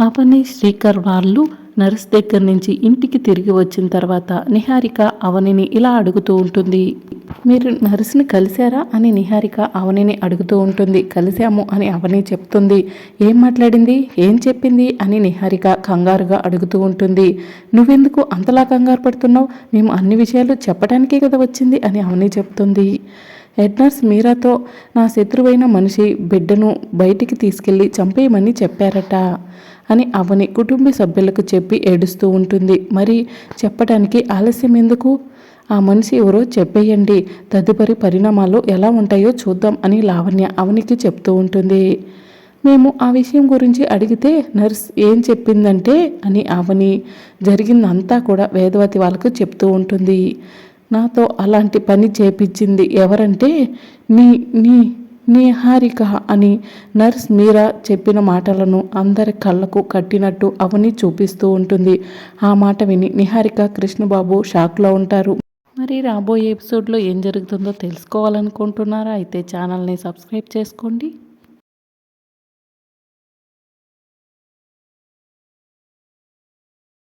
అవని శ్రీకర్ వాళ్ళు నర్స్ దగ్గర నుంచి ఇంటికి తిరిగి వచ్చిన తర్వాత నిహారిక అవనిని ఇలా అడుగుతూ ఉంటుంది. మీరు నర్సుని కలిశారా? అని నిహారిక అవనిని అడుగుతూ ఉంటుంది. కలిశాము అని అవని చెప్తుంది. ఏం మాట్లాడింది? ఏం చెప్పింది? అని నిహారిక కంగారుగా అడుగుతూ ఉంటుంది. నువ్వెందుకు అంతలా కంగారు పడుతున్నావు? మేము అన్ని విషయాలు చెప్పడానికే కదా వచ్చింది అని అవని చెప్తుంది. హెడ్ నర్స్ మీరాతో నా శత్రువైన మనిషి బిడ్డను బయటికి తీసుకెళ్ళి చంపేయమని చెప్పారట. అని అవని కుటుంబ సభ్యులకు చెప్పి ఏడుస్తూ ఉంటుంది. మరి చెప్పడానికి ఆలస్యం ఎందుకు? ఆ మనిషి ఎవరో చెప్పేయండి. తదుపరి పరిణామాలు ఎలా ఉంటాయో చూద్దాం అని లావణ్య అవనికి చెప్తూ ఉంటుంది. మేము ఆ విషయం గురించి అడిగితే నర్స్ ఏం చెప్పిందంటే అని అవని జరిగిందంతా కూడా వేదవతి వాళ్ళకు చెప్తూ ఉంటుంది. నాతో అలాంటి పని చేపించింది ఎవరంటే నీ నీ నిహారిక అని నర్స్ మీరా చెప్పిన మాటలను అందరి కళ్ళకు కట్టినట్టు అవని చూపిస్తూ ఉంటుంది. ఆ మాట విని నిహారిక కృష్ణబాబు షాక్లో ఉంటారు. మరి రాబోయే ఎపిసోడ్లో ఏం జరుగుతుందో తెలుసుకోవాలనుకుంటున్నారా? అయితే ఛానల్ని సబ్స్క్రైబ్ చేసుకోండి.